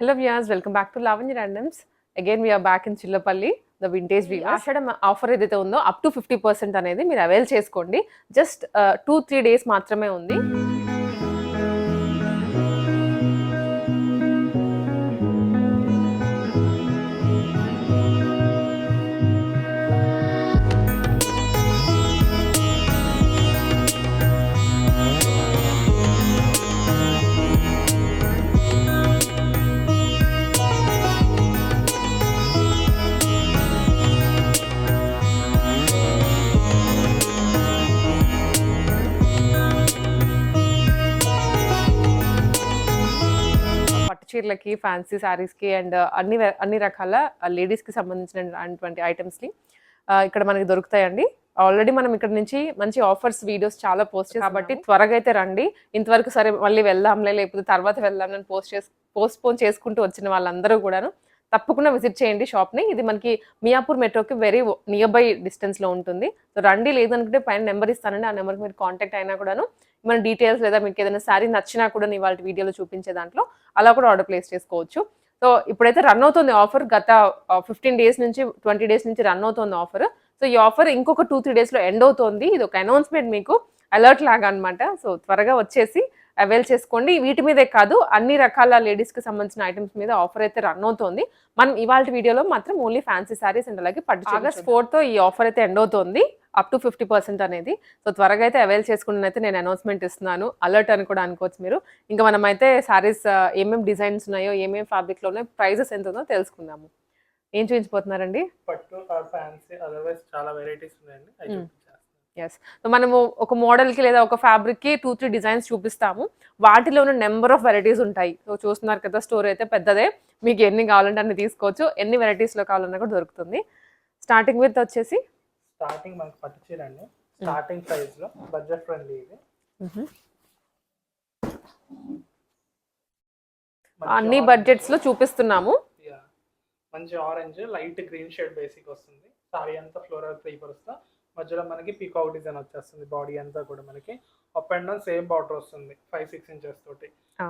Hello guys welcome back to Lavanya randoms again we are back in Chillapalli the vintage we are offer ఏదైతే ఉందో up to fifty percent అనేది మీరు avail చేసుకోండి. Just two three days మాత్రమే ఉంది. చీరలకి fancy శారీస్కి and అన్ని అన్ని రకాల లేడీస్కి సంబంధించినటువంటి ఐటమ్స్ని ఇక్కడ మనకి దొరుకుతాయండి. ఆల్రెడీ మనం ఇక్కడ నుంచి మంచి ఆఫర్స్ వీడియోస్ చాలా పోస్ట్ కాబట్టి త్వరగా అయితే రండి. ఇంతవరకు సరే మళ్ళీ వెళ్దాంలే లేకపోతే తర్వాత వెళ్దాం పోస్ట్ చేసి పోస్ట్ పోన్ చేసుకుంటూ వచ్చిన వాళ్ళందరూ కూడాను తప్పకుండా విజిట్ చేయండి షాప్ని ఇది మనకి మియాపూర్ మెట్రోకి వెరీ నియర్ బై డిస్టెన్స్లో ఉంటుంది. సో రండి లేదనుకుంటే పైన నెంబర్ ఇస్తానండి. ఆ నెంబర్కి మీరు కాంటాక్ట్ అయినా కూడాను మన డీటెయిల్స్ లేదా మీకు ఏదైనా శారీ నచ్చినా కూడా ఇవాళ వీడియోలో చూపించే దాంట్లో అలా కూడా ఆర్డర్ ప్లేస్ చేసుకోవచ్చు. సో ఇప్పుడైతే రన్ అవుతుంది ఆఫర్ గత ఫిఫ్టీన్ డేస్ నుంచి ట్వంటీ డేస్ నుంచి రన్ అవుతుంది ఆఫర్ సో ఈ ఆఫర్ ఇంకొక టూ త్రీ డేస్లో ఎండ్ అవుతుంది. ఇది ఒక అనౌన్స్మెంట్ మీకు అలర్ట్ లాగా అనమాట సో త్వరగా వచ్చేసి అవైల్ చేసుకోండి. వీటి మీదే కాదు అన్ని రకాల లేడీస్కి సంబంధించిన ఐటమ్స్ మీద ఆఫర్ అయితే రన్ అవుతుంది. మనం ఇవాళ వీడియోలో మాత్రం ఓన్లీ ఫ్యాన్సీ శారీస్ అండ్ అలాగే పట్టు ఆగస్ట్ ఫోర్తో ఈ ఆఫర్ అయితే ఎండ్ అవుతుంది. అప్ టు ఫిఫ్టీ పర్సెంట్ అనేది. సో త్వరగా అయితే అవైల్ చేసుకుని అయితే నేను అనౌన్స్మెంట్ ఇస్తున్నాను. అలర్ట్ అని కూడా అనుకోవచ్చు మీరు. ఇంకా మనం అయితే శారీస్ ఏమేమి డిజైన్స్ ఉన్నాయో ఏమేమి ఫ్యాబ్రిక్లో ఉన్నాయో ప్రైజెస్ ఎంత ఉందో తెలుసుకుందాము. ఏం చూపించిపోతున్నారండి పట్టు ఫ్యాన్సీ అదర్వైజ్ చాలా వెరైటీస్ ఉన్నాయండి. ఎస్ సో మనము ఒక మోడల్కి లేదా ఒక ఫ్యాబ్రిక్కి టూ త్రీ డిజైన్స్ చూపిస్తాము. వాటిలో ఉన్న నెంబర్ ఆఫ్ వెరైటీస్ ఉంటాయి. సో చూస్తున్నారు కదా స్టోర్ అయితే పెద్దదే. మీకు ఎన్ని కావాలంటే అన్ని తీసుకోవచ్చు. ఎన్ని varieties లో కావాలన్నా కూడా దొరుకుతుంది. స్టార్టింగ్ విత్ వచ్చేసి? స్టార్టింగ్ మనకి పట్టు చీర అండి. స్టార్టింగ్ ప్రైస్లో బడ్జెట్ ఫ్రెండ్లీ ఇది. అన్ని బడ్జెట్స్లో చూపిస్తున్నాము. మంచి orange light green shade basic వస్తుంది. సారీ అంతా ఫ్లోరల్ పేపర్స్తో మధ్యలో మనకి పీకాక్ డిజైన్ వచ్చేస్తుంది బాడీ అంతా కూడా మనకి up and down same border వస్తుంది ఫైవ్ సిక్స్ ఇంచెస్ తోటి.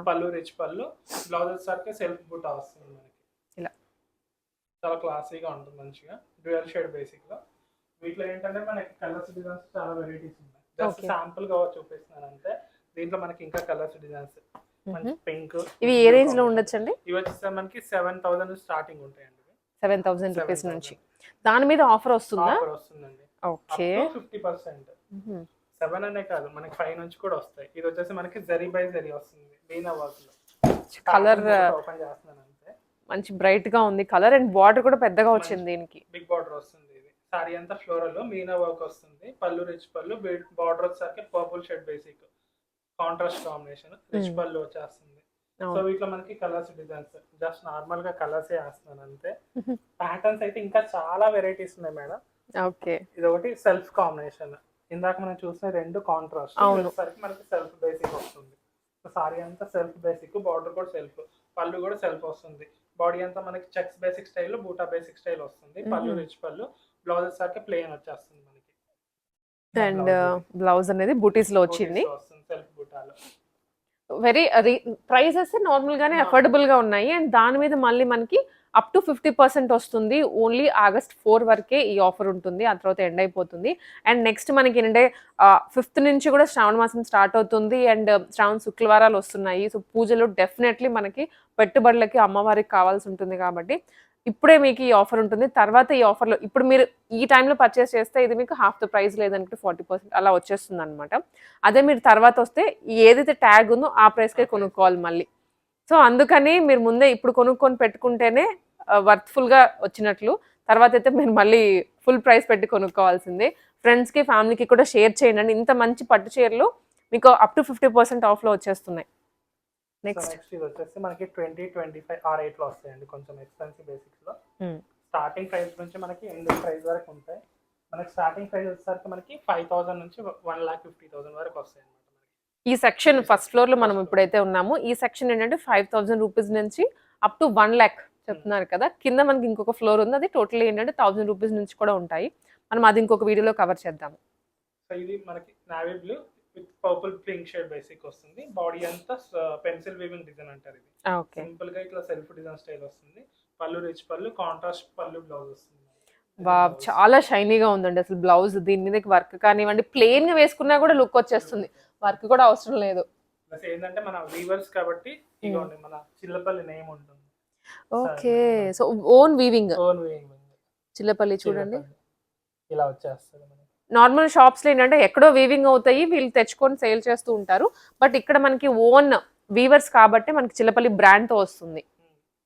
పళ్ళు రిచ్ పళ్ళు బ్లౌజ్ వచ్చేసరికి సెల్ఫ్ బుటా వస్తుంది మనకి. ఇలా. చాలా క్లాసీగా ఉంటుంది మంచిగా డ్యూయల్ షేడ్ బేసిక్లో. వీటిలో ఏంటంటే మనకి కలర్స్ డిజైన్స్ చాలా వెరైటీస్ ఉన్నాయి. జస్ట్. శాంపుల్గా చూపిస్తున్నాను అంతే దీంట్లో మనకి ఇంకా కలర్స్ డిజైన్స్ పింక్ ఇవి ఏ రేంజ్లో ఉండొచ్చండి? ఇవి వచ్చేస్తే మనకి సెవెన్ థౌసండ్ స్టార్టింగ్ ఉంటాయండి సెవెన్ థౌసండ్ రూపీస్ 7,000. నుంచి. దాని మీద ఆఫర్ వస్తుందా? ఆఫర్ వస్తుందండి. ఓకే. ఫిఫ్టీ పర్సెంట్ సెవెన్ అనే కాదు మనకి ఫైవ్ నుంచి కూడా వస్తాయి. ఇది వచ్చేసి మనకి జరీ బై జరీ వస్తుంది. మీనా వర్క్లో. కలర్ ఓపెన్ చేస్తున్నాను అంతే. మంచి బ్రైట్గా ఉంది. కలర్ అండ్ బార్డర్ కూడా పెద్దగా వచ్చింది దీనికి. బిగ్ బార్డర్ వస్తుంది ఇది. సారీ అంతా ఫ్లోరల్ మీనా వర్క్ వస్తుంది. పళ్ళు రిచ్ పళ్ళు బార్డర్ వచ్చేసరికి purple shade basic contrast combination rich. పళ్ళు వచ్చేస్తుంది. సో. వీటిలో మనకి కలర్స్ డిజైన్స్ జస్ట్ నార్మల్గా కలర్స్ వేస్తున్నాను అంతే. ప్యాటర్న్స్ అయితే ఇంకా చాలా వెరైటీస్ ఉన్నాయి మేడం ఓకే. ఇది ఒకటి సెల్ఫ్ కాంబినేషన్. ఇందాక మనం చూసిన రెండు కాంట్రాస్ట్. సరికి మనకి సెల్ఫ్ బేసిక్ వస్తుంది. సారీ అంతా సెల్ఫ్ బేసిక్ బార్డర్ కూడా సెల్ఫ్ పళ్ళు కూడా సెల్ఫ్ వస్తుంది. బాడీ అంతా మనకి చెక్స్ బేసిక్ స్టైల్ బూటా బేసిక్ స్టైల్ వస్తుంది. పళ్ళు. రిచ్ పళ్ళు బ్లౌజ్ సరికి ప్లెయిన్ వచ్చేస్తుంది మనకి. అండ్ బ్లౌజ్ అనేది బూటీస్లో వచ్చింది. సెల్ఫ్ బూటాలో. వెరీ ప్రైసెస్ నార్మల్ గానే. అఫోర్డబుల్గా ఉన్నాయి. అండ్ దాని మీద మళ్ళీ మనకి అప్ టు ఫిఫ్టీ పర్సెంట్ వస్తుంది. ఓన్లీ ఆగస్ట్ ఫోర్ వరకే ఈ ఆఫర్ ఉంటుంది. ఆ తర్వాత ఎండ్ అయిపోతుంది. అండ్ నెక్స్ట్ మనకి ఏంటంటే ఫిఫ్త్ నుంచి కూడా శ్రావణ మాసం స్టార్ట్ అవుతుంది. అండ్ శ్రావణ శుక్రవారాలు వస్తున్నాయి. సో పూజలు డెఫినెట్లీ మనకి పెట్టుబడులకి అమ్మవారికి కావాల్సి ఉంటుంది కాబట్టి ఇప్పుడే మీకు ఈ ఆఫర్ ఉంటుంది. తర్వాత ఈ ఆఫర్లో ఇప్పుడు మీరు ఈ టైంలో పర్చేస్ చేస్తే ఇది మీకు హాఫ్ ద ప్రైస్ లేదంటే ఫార్టీ పర్సెంట్ అలా వచ్చేస్తుంది అనమాట అదే మీరు తర్వాత వస్తే ఏదైతే ట్యాగ్ ఉందో ఆ ప్రైస్కే కొనుక్కోవాలి మళ్ళీ. సో అందుకని మీరు ముందే ఇప్పుడు కొనుక్కొని పెట్టుకుంటేనే వర్త్ఫుల్గా వచ్చినట్లు. తర్వాత అయితే మీరు మళ్ళీ ఫుల్ ప్రైస్ పెట్టి కొనుక్కోవాల్సిందే. ఫ్రెండ్స్కి ఫ్యామిలీకి కూడా షేర్ చేయండి. ఇంత మంచి పట్టు చీరలు మీకు అప్ టు ఫిఫ్టీ పర్సెంట్ ఆఫ్లో వచ్చేస్తున్నాయి. నెక్స్ట్ వచ్చేసి మనకి ట్వంటీ ట్వంటీ ఫైవ్ ఆర్ ఎయిట్లో వస్తాయండి. కొంచెం ఎక్స్పెన్సివ్ బేసిక్స్లో. స్టార్టింగ్ ప్రైస్ నుంచి మనకి ఎండ్ ప్రైస్ వరకు ఉంటాయి. మనకి స్టార్టింగ్ ప్రైస్ వచ్చేసరికి మనకి ఫైవ్ థౌసండ్ నుంచి వన్ లాక్ ఫిఫ్టీ థౌసండ్ వరకు వస్తాయి అనమాట ఈ సెక్షన్ ఫస్ట్ ఫ్లోర్లో మనం ఇప్పుడైతే ఉన్నాము. ఈ సెక్షన్ ఏంటంటే ఫైవ్ థౌసండ్ రూపీస్ నుంచి అప్ టు వన్ ల్యాక్ చెప్తున్నారు కదా. కింద మనకి ఇంకొక ఫ్లోర్ ఉంది. అది టోటల్ ఏంటంటే థౌసండ్ రూపీస్ నుంచి కూడా ఉంటాయి. మనం అది ఇంకొక వీడియోలో కవర్ చేద్దాము సో ఇది మనకి navy blue with purple pink shade basic వస్తుంది. బాడీ అంతా పెన్సిల్ వీవింగ్ డిజైన్ అంటారు ఇది. సింపుల్గా ఇట్లా సెల్ఫ్ డిజైన్ స్టైల్ వస్తుంది. పళ్ళు రిచ్ పళ్ళు కాంట్రాస్ట్ పళ్ళు బ్లౌజ్ వస్తుంది. వా చాలా షైనీగా ఉందండి అసలు బ్లౌజ్. దీని మీద వర్క్ కానివ్వండి ప్లెయిన్గా వేసుకున్నా కూడా లుక్ వచ్చేస్తుంది. వర్క్ కూడా అవసరం లేదు. ప్లస్ ఏంటంటే మన వీవర్స్ కాబట్టి ఇదిగోండి మన చిల్లపల్లి నేమ్ ఉంటుంది. Okay. So own weaving own weaving Chillapalli చూడండి. ఇలా వచ్చేస్తుంది నార్మల్ షాప్స్లో ఏంటంటే ఎక్కడో వీవింగ్ అవుతాయి వీళ్ళు తెచ్చుకొని సేల్ చేస్తూ ఉంటారు. బట్ ఇక్కడ మనకి ఓన్ వీవర్స్ కాబట్టి మనకి చిల్లపల్లి బ్రాండ్తో వస్తుంది.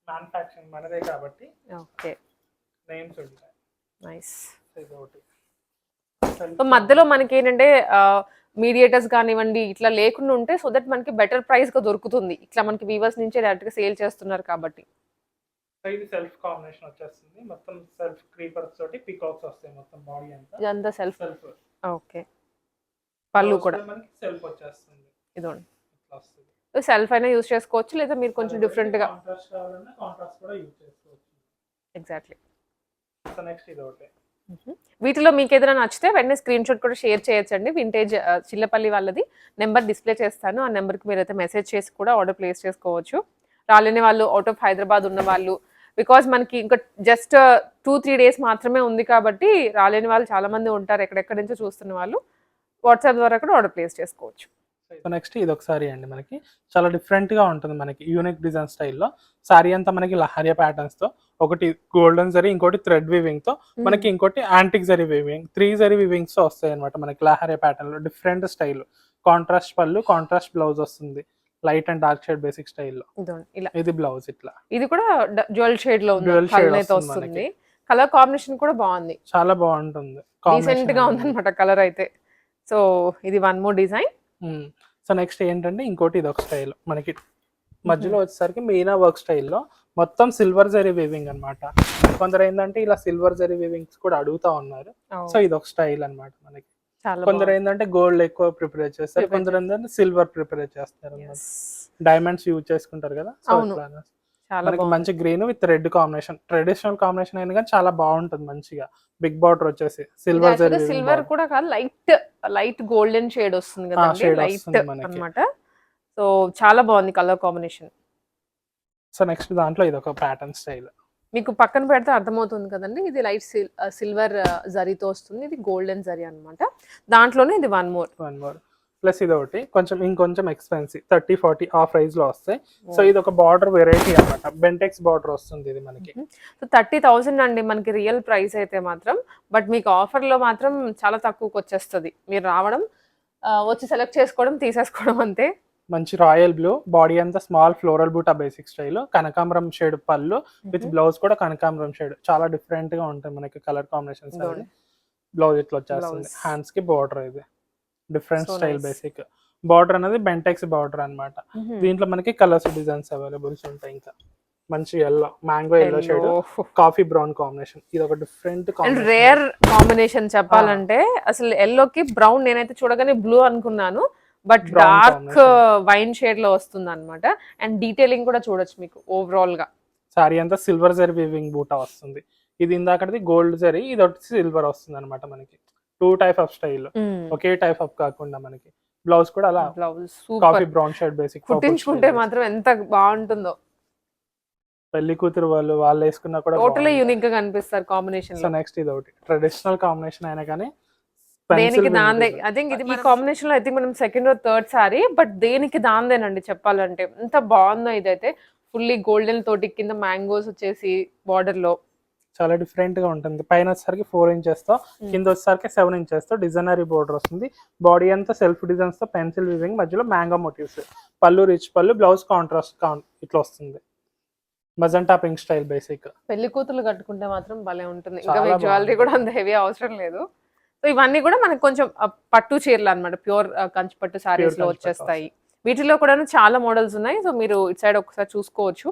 మ్యానుఫాక్చరింగ్ మనదే కాబట్టి ఓకే. నేమ్స్ ఉంటాయి. నైస్ సో మధ్యలో మనకి ఏంటంటే మీడియేటర్స్ కానివ్వండి ఇట్లా లేకుండా ఉంటే సో దట్ మనకి బెటర్ ప్రైస్గా దొరుకుతుంది. ఇట్లా మనకి వీవర్స్ నుంచే డైరెక్ట్గా సేల్ చేస్తున్నారు కాబట్టి. ఇది సెల్ఫ్ కాంబినేషన్ వచ్చేస్తుంది. మొత్తం సెల్ఫ్ క్రీపర్స్ తోటి పికాక్స్ వస్తాయి మొత్తం బాడీ అంతా. ఇదంతా సెల్ఫ్ సెల్ఫ్ ఓకే. పళ్ళు కూడా. మనకి సెల్ఫ్ వచ్చేస్తుంది. ఇదండి ఇట్లా వస్తుంది. సెల్ఫ్ అయినా యూస్ చేసుకోవచ్చు లేదా మీరు కొంచెం డిఫరెంట్గా కాంట్రాస్ట్ కావాలన్నా కాంట్రాస్ట్ కూడా యూజ్ చేసుకోవచ్చు. ఎగ్జాక్ట్లీ నెక్స్ట్ ఇది ఒకటి వీటిలో మీకు ఏదైనా నచ్చితే వెంటనే స్క్రీన్ షాట్ కూడా షేర్ చేయొచ్చండి. వింటేజ్ చిల్లపల్లి వాళ్ళది. నెంబర్ డిస్ప్లే చేస్తాను. ఆ నెంబర్కి మీరు అయితే మెసేజ్ చేసి కూడా ఆర్డర్ ప్లేస్ చేసుకోవచ్చు. రాలేని వాళ్ళు అవుట్ ఆఫ్ హైదరాబాద్ ఉన్న వాళ్ళు బికాజ్ మనకి ఇంకా జస్ట్ టూ త్రీ డేస్ మాత్రమే ఉంది కాబట్టి రాలేని వాళ్ళు చాలా మంది ఉంటారు ఎక్కడెక్కడి నుంచో చూస్తున్న వాళ్ళు. వాట్సాప్ ద్వారా కూడా ఆర్డర్ ప్లేస్ చేసుకోవచ్చు. సో నెక్స్ట్ ఇది ఒకసారి అండి మనకి. చాలా డిఫరెంట్గా ఉంటుంది మనకి యూనిక్ డిజైన్ స్టైల్లో సారీ అంతా మనకి లహరియా ప్యాటర్న్స్తో ఒకటి గోల్డెన్ జరీ ఇంకోటి థ్రెడ్ వీవింగ్తో మనకి ఇంకోటి antique zari weaving three zari weavings వస్తాయి అనమాట మనకి లహరియా ప్యాటర్న్లో. డిఫరెంట్ స్టైల్ కాంట్రాస్ట్ పళ్ళు కాంట్రాస్ట్ బ్లౌజ్ వస్తుంది. Light and dark shade basic స్టైల్లో ఇది బ్లౌజ్ ఇట్లా. ఇది కూడా జ్యువెల్ షేడ్లో కలర్ అయితే వస్తుంది. కలర్ కాంబినేషన్ కూడా బాగుంది. చాలా బాగుంటుంది. డీసెంట్గా ఉందన్నమాట కలర్ అయితే. సో ఇది one more design so next ఏంటంటే ఇంకోటి ఇది ఒక స్టైల్ మనకి మధ్యలో వచ్చేసరికి మీనా వర్క్ స్టైల్లో మొత్తం సిల్వర్ జరీ వీవింగ్ అన్నమాట. కొందరు ఏంటంటే ఇలా సిల్వర్ జరీ వీవింగ్స్ కూడా అడుగుతా ఉన్నారు. సో ఇది ఒక స్టైల్ అన్నమాట మనకి. కొందరు ఏంటంటే గోల్డ్ ఎక్కువ ప్రిపేర్ చేస్తారు కొందరు ఏంటంటే సిల్వర్ ప్రిపేర్ చేస్తారు. డైమండ్స్ యూజ్ చేసుకుంటారు కదా. సో మనకి మంచి green with red combination traditional combination అయినా కానీ చాలా బాగుంటుంది మంచిగా. బిగ్ బార్డర్ వచ్చేసి సిల్వర్ సిల్వర్ కూడా కాదు లైట్ లైట్ గోల్డెన్ షేడ్ వస్తుంది shade లైట్. అన్నమాట. సో చాలా బాగుంది కలర్ కాంబినేషన్ సో నెక్స్ట్ దాంట్లో ఇది ఒక ప్యాటర్న్ స్టైల్ మీకు పక్కన పెడితే అర్థమవుతుంది కదండి ఇది లైట్ సిల్వర్ జరీతో వస్తుంది ఇది గోల్డెన్ జరీ అన్నమాట. దాంట్లోనే ఇది one more one more plus ఇది ఒకటి కొంచెం ఇంకొంచెం ఎక్స్పెన్సివ్ థర్టీ ఫార్టీ ఆ ప్రైస్లో వస్తాయి. సో ఇది ఒక బార్డర్ వెరైటీ అన్నమాట. బెంటెక్స్ బార్డర్ వస్తుంది ఇది మనకి. సో థర్టీ థౌసండ్ అండి మనకి రియల్ ప్రైస్ అయితే మాత్రం. బట్ మీకు ఆఫర్లో మాత్రం చాలా తక్కువకి వచ్చేస్తుంది. మీరు రావడం వచ్చి సెలెక్ట్ చేసుకోవడం తీసేసుకోవడం అంతే. మంచి రాయల్ బ్లూ. బాడీ అంతా స్మాల్ ఫ్లోరల్ బూటా బేసిక్ స్టైల్. కనకాంబరం షేడ్ పళ్ళు విత్ బ్లౌజ్ కూడా కనకాంబరం షేడ్. చాలా డిఫరెంట్గా ఉంటాయి మనకి కలర్ కాంబినేషన్స్. బ్లౌజ్ ఇట్లా వచ్చేస్తుంది. హ్యాండ్స్కి బార్డర్ ఇది. Different style. బేసిక్. బార్డర్ అనేది బెంటెక్స్ బార్డర్ అన్నమాట. దీంట్లో మనకి కలర్స్ డిజైన్స్ అవైలబుల్స్ ఉంటాయి ఇంకా. మంచి yellow mango yellow shade coffee brown combination ఇది ఒక డిఫరెంట్ రేర్ కాంబినేషన్ చెప్పాలంటే అసలు ఎల్లోకి బ్రౌన్ నేనైతే చూడగానే బ్లూ అనుకున్నాను. But dark. వైన్ షేడ్లో వస్తుంది అనమాట అండ్ డీటెయిలింగ్ కూడా చూడొచ్చు మీకు ఓవరాల్గా. సారీ అంతా సిల్వర్ జరీ వీవింగ్ బూటా వస్తుంది. ఇది ఇందాకది గోల్డ్ జరీ ఇది ఒకటి సిల్వర్ వస్తుంది అనమాట మనకి. Two type of style. Okay type of కాకుండా మనకి. బ్లౌజ్ కూడా అలా blouse coffee brown shade basic కుట్టించుకుంటే మాత్రం ఎంత బాగుంటుందో. పెళ్ళి కూతురు వాళ్ళు వాళ్ళు వేసుకున్నా కూడా టోటల్ యూనిక్గా కనిపిస్తారు కాంబినేషన్ సో లో. నెక్స్ట్ ఇది ఒకటి. ట్రెడిషనల్ కాంబినేషన్ అయినా కానీ దేనికి దాందే? ఐ థింక్ ఇది ఈ కాంబినేషన్లో ఐ థింక్ మనం సెకండ్ థర్డ్ సారీ బట్ దేనికి దాందేనండి చెప్పాలంటే. ఎంత బాగుందో ఇదైతే. ఫుల్లీ గోల్డెన్ తోటి కింద మ్యాంగోస్ వచ్చేసి బార్డర్లో. చాలా డిఫరెంట్గా ఉంటుంది. పైన వచ్చేసరికి ఫోర్ ఇంచెస్తో కింద వచ్చేసరికి సెవెన్ ఇంచెస్తో డిజైనరీ బోర్డర్ వస్తుంది. బాడీ అంతా సెల్ఫ్ డిజైన్స్తో పెన్సిల్ వివింగ్ మధ్యలో మ్యాంగో మోటివ్స్ పళ్ళు రిచ్ పళ్ళు బ్లౌజ్ కాంట్రాస్ట్ ఇట్లా వస్తుంది. మజంటా పింక్ స్టైల్ బేసిక్ పెళ్ళి కూతురు కట్టుకుంటే మాత్రం భలే ఉంటుంది. ఇంకా జ్యువెలరీ. కూడా అంత హెవీ అవసరం లేదు. సో ఇవన్నీ కూడా మనకు కొంచెం పట్టు చీరలు అన్నమాట. ప్యూర్ కంచి పట్టు సారీస్లో వచ్చేస్తాయి. వీటిలో కూడా చాలా మోడల్స్ ఉన్నాయి. సో మీరు ఇటు సైడ్ ఒకసారి చూసుకోవచ్చు.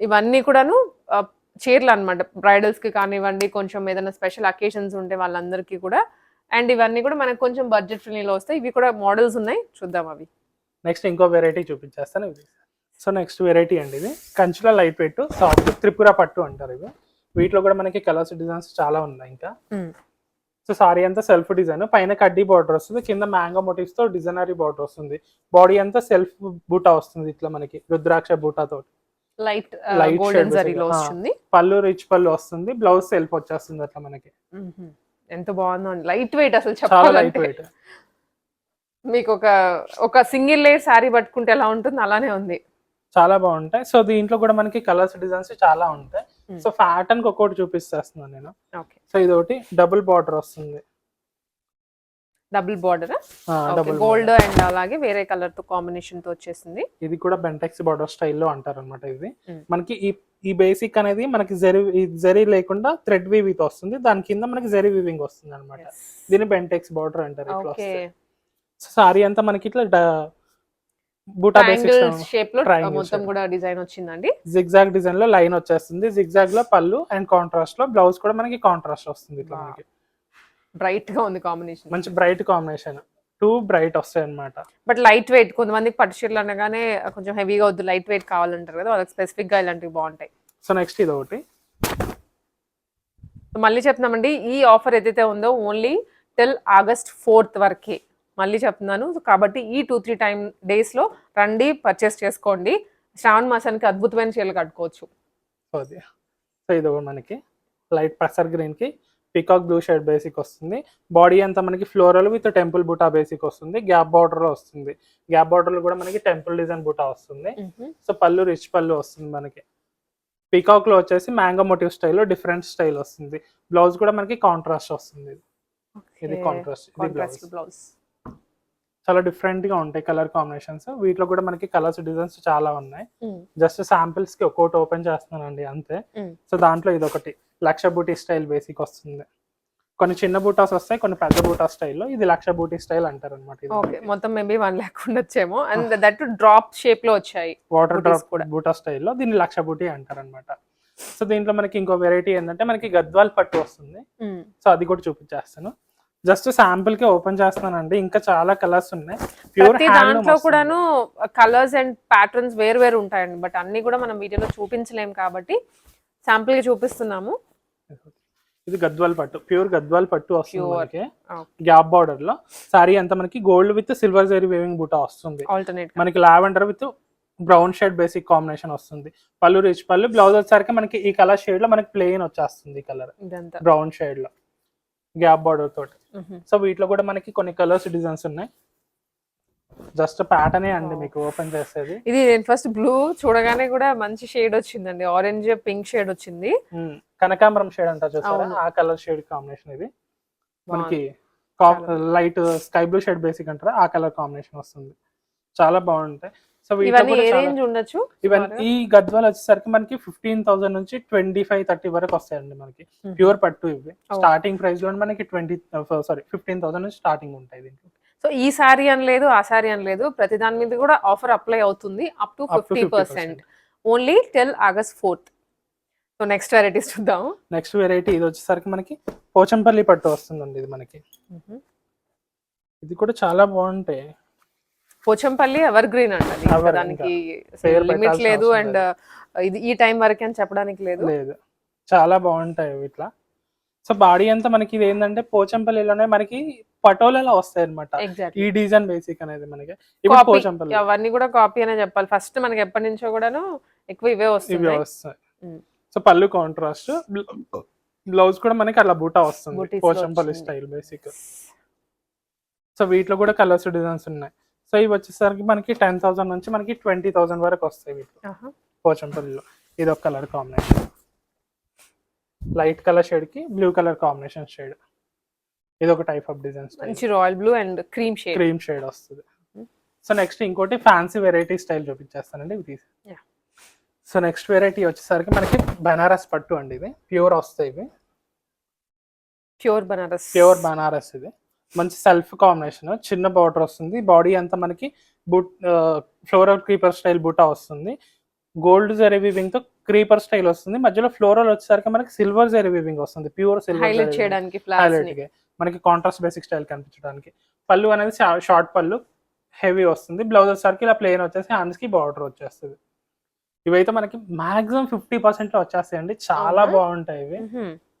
ఇవన్నీ కూడాను చీరలు అనమాట బ్రైడల్స్కి కానివ్వండి కొంచెం ఏదైనా స్పెషల్ అకేషన్స్ ఉంటే వాళ్ళందరికీ కూడా. అండ్ ఇవన్నీ కూడా మనకు కొంచెం బడ్జెట్ ఫ్రెండ్లీలో వస్తాయి. ఇవి కూడా మోడల్స్ ఉన్నాయి. చూద్దాం అవి. నెక్స్ట్ ఇంకో వెరైటీ చూపించేస్తాను. ఇది. సో నెక్స్ట్ వెరైటీ అండి ఇది. కంచుల లైట్ వెయిట్ సాఫ్ట్ త్రిపుర పట్టు అంటారు ఇవి. వీటిలో కూడా మనకి కలర్స్ డిజైన్స్ చాలా ఉన్నాయి ఇంకా. సో సారీ అంతా సెల్ఫ్ డిజైన్. పైన కడ్డీ బార్డర్ వస్తుంది. కింద మ్యాంగో మోటివ్స్తో డిజైనరీ బార్డర్ వస్తుంది. బాడీ అంతా సెల్ఫ్ బూటా వస్తుంది ఇట్లా మనకి. రుద్రాక్ష బూటా తోటి. లైట్ గోల్డెన్ జరీలో. వస్తుంది పళ్ళు రిచ్ పళ్ళు వస్తుంది బ్లౌజ్ సెల్ఫ్ వచ్చేస్తుంది అట్లా మనకి. ఎంత బాగుందో లైట్ వెయిట్ అసలు చెప్పాలంటే. వెయిట్. మీకు ఒక ఒక సింగిల్ లేయర్ శారీ పట్టుకుంటే ఎలా ఉంటుంది అలానే ఉంది. చాలా బాగుంటాయి. సో దీంట్లో కూడా మనకి కలర్స్ డిజైన్స్ చాలా ఉంటాయి. సో ప్యాటర్న్ ఒక్కొక్కటి చూపిస్తేస్తున్నాను నేను. ఓకే. సో ఇది ఒకటి డబుల్ బార్డర్ వస్తుంది. Double border. గోల్డ్ అండ్ అలాగే వేరే కలర్తో కాంబినేషన్తో వచ్చేసింది. ఇది కూడా బెంటెక్స్ బార్డర్ స్టైల్లో అంటారు అనమాట ఇది. మనకి ఈ ఈ బేసిక్ అనేది మనకి జరి జరీ లేకుండా థ్రెడ్ వీవింగ్ వస్తుంది. దాని కింద మనకి జరీ వీవింగ్ వస్తుంది అనమాట దీన్ని బెంటెక్స్ బార్డర్ అంటారు ఇట్లా సారీ అంతా మనకి ఇట్లా బూటా షేప్లో మొత్తం. కూడా డిజైన్ వచ్చిందండి. జిగ్జాగ్ డిజైన్లో లైన్ వచ్చేస్తుంది. జిగ్జాగ్లో పళ్ళు అండ్ కాంట్రాస్ట్లో బ్లౌజ్ కూడా మనకి కాంట్రాస్ట్ వస్తుంది ఇట్లా. మనకి. బ్రైట్గా ఉంది కాంబినేషన్. మంచి బ్రైట్ కాంబినేషన్. టూ బ్రైట్ వస్తాయి అనమాట బట్ లైట్ వెయిట్ కొంతమందికి పట్టు చీరలు అనగానే కొంచెం హెవీగా వద్దు లైట్ వెయిట్ కావాలంటారు కదా వాళ్ళకి స్పెసిఫిక్గా ఇలాంటివి బాగుంటాయి. సో నెక్స్ట్ ఇది ఒకటి మళ్ళీ చెప్తున్నామండి ఈ ఆఫర్ ఏదైతే ఉందో ఓన్లీ టిల్ ఆగస్ట్ ఫోర్త్ వరకే. మళ్ళీ చెప్తున్నాను కాబట్టి ఈ టూ త్రీ టైమ్ డేస్లో రండి పర్చేస్ చేసుకోండి. శ్రావణ మాసానికి అద్భుతమైన చీరలు కట్టుకోవచ్చు. సో ఇది మనకి. లైట్ పసర్ గ్రీన్కి పికాక్ బ్లూ షేడ్ బేసిక్ వస్తుంది. బాడీ అంతా మనకి ఫ్లోరల్ విత్ టెంపుల్ బూటా బేసిక్ వస్తుంది. గ్యాప్ బార్డర్ వస్తుంది. గ్యాప్ బార్డర్ కూడా మనకి టెంపుల్ డిజైన్ బూటా వస్తుంది. సో పళ్ళు రిచ్ పళ్ళు వస్తుంది మనకి. పీకాక్లో వచ్చేసి మ్యాంగో మోటివ్ స్టైల్లో డిఫరెంట్ స్టైల్ వస్తుంది. బ్లౌజ్ కూడా మనకి కాంట్రాస్ట్ వస్తుంది. ఇది కాంట్రాస్ట్ ఇది బ్లౌజ్ చాలా డిఫరెంట్గా ఉంటాయి కలర్ కాంబినేషన్స్ వీటిలో కూడా మనకి కలర్స్ డిజైన్స్ చాలా ఉన్నాయి. జస్ట్ శాంపిల్స్కి ఒక్కొక్కటి ఓపెన్ చేస్తున్నానండి అంతే. సో దాంట్లో ఇది ఒకటి లక్ష బూటీ స్టైల్ బేసిక్ వస్తుంది. కొన్ని చిన్న బూటాస్ వస్తాయి కొన్ని పెద్ద బూటా స్టైల్లో ఇది లక్ష బూటీ స్టైల్ అంటారు అనమాట ఓకే మొత్తం మేబీ వన్ ల్యాక్ ఉండొచ్చేమో. అండ్ దట్ డ్రాప్ షేప్లో వచ్చాయి వాటర్ డ్రాప్ కూడా. బూటా స్టైల్లో దీన్ని లక్ష బూటీ అంటారు అనమాట సో దీంట్లో మనకి ఇంకో వెరైటీ ఏంటంటే మనకి గద్వాల్ పట్టు వస్తుంది. సో అది కూడా చూపించేస్తాను. జస్ట్ శాంపుల్కి ఓపెన్ చేస్తానండి ఇంకా చాలా కలర్స్ ఉన్నాయి. ప్యూర్ దాంట్లో కూడాను కలర్స్ అండ్ ప్యాటర్న్స్ వేరు వేరు ఉంటాయండి. బట్ అన్ని కూడా మనం వీడియోలో చూపించలేం కాబట్టి శాంపుల్గా చూపిస్తున్నాము. ఇది గద్వాల్ పట్టు. ప్యూర్ గద్వాల్ పట్టు వస్తుంది. మనకి. గ్యాప్ బార్డర్లో సారీ అంతా మనకి gold with silver zari weaving బూటా వస్తుంది. ఆల్టర్నేట్ మనకి lavender with brown shade basic combination వస్తుంది. పళ్ళు రిచ్ పళ్ళు. బ్లౌజ్ వచ్చేసరికి మనకి ఈ కలర్ షేడ్లో మనకి ప్లెయిన్ వచ్చేస్తుంది ఈ కలర్. బ్రౌన్ షేడ్లో గ్యాప్ బార్డర్ తోటి. సో వీటిలో కూడా మనకి కొన్ని కలర్స్ డిజైన్స్ ఉన్నాయి. జస్ట్ ప్యాటర్నే అండి మీకు ఓపెన్ చేసేది. ఇది నేను ఫస్ట్ బ్లూ చూడగానే కూడా మంచి షేడ్ వచ్చిందండి. ఆరెంజ్ పింక్ షేడ్ వచ్చింది. కనకాంబరం షేడ్ అంటారు చూసారా. ఆ కలర్ షేడ్ కాంబినేషన్ ఇది. మనకి light sky blue shade basic అంటారా? ఆ కలర్ కాంబినేషన్ వస్తుంది. చాలా బాగుంటాయి. సో రేంజ్ ఉండొచ్చు? ఇవన్నీ ఈ గద్వాలు వచ్చేసరికి మనకి ఫిఫ్టీన్ థౌసండ్ నుంచి ట్వంటీ ఫైవ్ థర్టీ వరకు వస్తాయండి మనకి. ప్యూర్ పట్టు ఇవి. Oh. స్టార్టింగ్ ప్రైస్లో మనకి ట్వంటీ సారీ ఫిఫ్టీన్ థౌసండ్ నుంచి స్టార్టింగ్ ఉంటాయి దీంట్లో. సో ఈ సారీ అని లేదు ఆ సారీ అని లేదు. ప్రతి దాని మీద కూడా ఆఫర్ అప్లై అవుతుంది up to fifty percent. Only till August fourth. So next varieties చూద్దాం. నెక్స్ట్ వెరైటీ ఇది వచ్చేసరికి మనకి పోచంపల్లి పట్టు వస్తుందండి ఇది మనకి. ఇది కూడా చాలా బాగుంటాయి. పోచంపల్లి ఎవర్ గ్రీన్ అండి దానికి లిమిట్ లేదు అండ్ ఇది ఈ టైం వరకే అని చెప్పడానికి లేదు. లేదు. చాలా బాగుంటాయి ఇట్లా సో బాడీ అంతా మనకి ఇది ఏంటంటే పోచంపల్లిలోనే మనకి పటోలలో వస్తాయి అనమాట ఈ డిజైన్ బేసిక్ అనేది మనకి. ఇప్పుడు పోచంపల్లి. అవన్నీ కూడా కాపీ అనే చెప్పాలి. ఫస్ట్ మనకి ఎప్పటి నుంచో కూడాను ఎక్కువ ఇవే ఇవి వస్తున్నాయి వస్తాయి. Mm. సో పళ్ళు కాంట్రాస్ట్ బ్లౌజ్ కూడా మనకి అలా బూటా వస్తుంది. పోచంపల్లి. స్టైల్ బేసిక్ సో వీటిలో కూడా కలర్స్ డిజైన్స్ ఉన్నాయి. సో ఇవి వచ్చేసరికి మనకి టెన్ థౌసండ్ నుంచి మనకి ట్వంటీ థౌసండ్ వరకు వస్తాయి వీటిలో. పోచంపల్లిలో. ఇది ఒక కలర్ కాంబినేషన్ లైట్ కలర్ షేడ్కి బ్లూ కలర్ కాంబినేషన్ షేడ్. ఇది ఒక టైప్ ఆఫ్ డిజైన్ మంచి royal blue and cream shade. Cream shade వస్తుంది. సో నెక్స్ట్ ఇంకోటి ఫ్యాన్సీ వెరైటీ స్టైల్ చూపించేస్తానండి Yeah. సో నెక్స్ట్ వెరైటీ వచ్చేసరికి మనకి బనారస్ పట్టు అండి ఇది. ప్యూర్ వస్తాయి ఇవి. ప్యూర్ బనారస్. ప్యూర్ బనారస్ ఇది. మంచి సెల్ఫ్ కాంబినేషన్. చిన్న బార్డర్ వస్తుంది. బాడీ అంతా మనకి బుట్ ఫ్లోరల్ క్రీపర్ స్టైల్ బుటా వస్తుంది. గోల్డ్ జరీ వీవింగ్తో క్రీపర్ స్టైల్ వస్తుంది. మధ్యలో ఫ్లోరల్ వచ్చేసరికి మనకి సిల్వర్ జరీ వీవింగ్ వస్తుంది. ప్యూర్ సిల్వర్ హైలైట్ చేయడానికి హైలైట్ మనకి కాంట్రాస్ట్ బేసిక్ స్టైల్ కనిపించడానికి. పళ్ళు అనేది షార్ట్ పళ్ళు. హెవీ వస్తుంది. బ్లౌజ్ వచ్చేసరికి ఇలా ప్లేన్ వచ్చేసి హ్యాండ్స్కి బార్డర్ వచ్చేస్తుంది. ఇవైతే మనకి మాక్సిమం ఫిఫ్టీ పర్సెంట్లో వచ్చేస్తాయండి. చాలా? బాగుంటాయి ఇవి.